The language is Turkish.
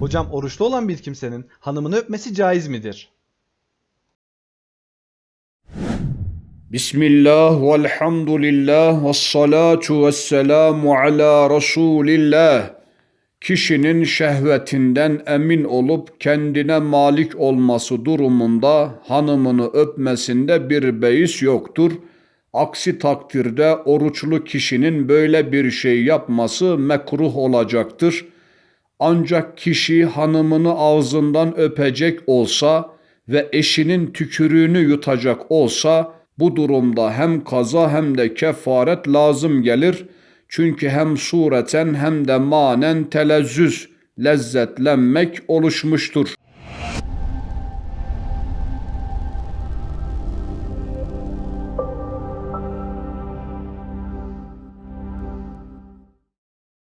Hocam oruçlu olan bir kimsenin hanımını öpmesi caiz midir? Bismillah velhamdülillah ve salatu ve selamu ala Resulillah. Kişinin şehvetinden emin olup kendine malik olması durumunda hanımını öpmesinde bir beis yoktur. Aksi takdirde oruçlu kişinin böyle bir şey yapması mekruh olacaktır. Ancak kişi hanımını ağzından öpecek olsa ve eşinin tükürüğünü yutacak olsa bu durumda hem kaza hem de kefaret lazım gelir. Çünkü hem sureten hem de manen telezzüz, lezzetlenmek oluşmuştur.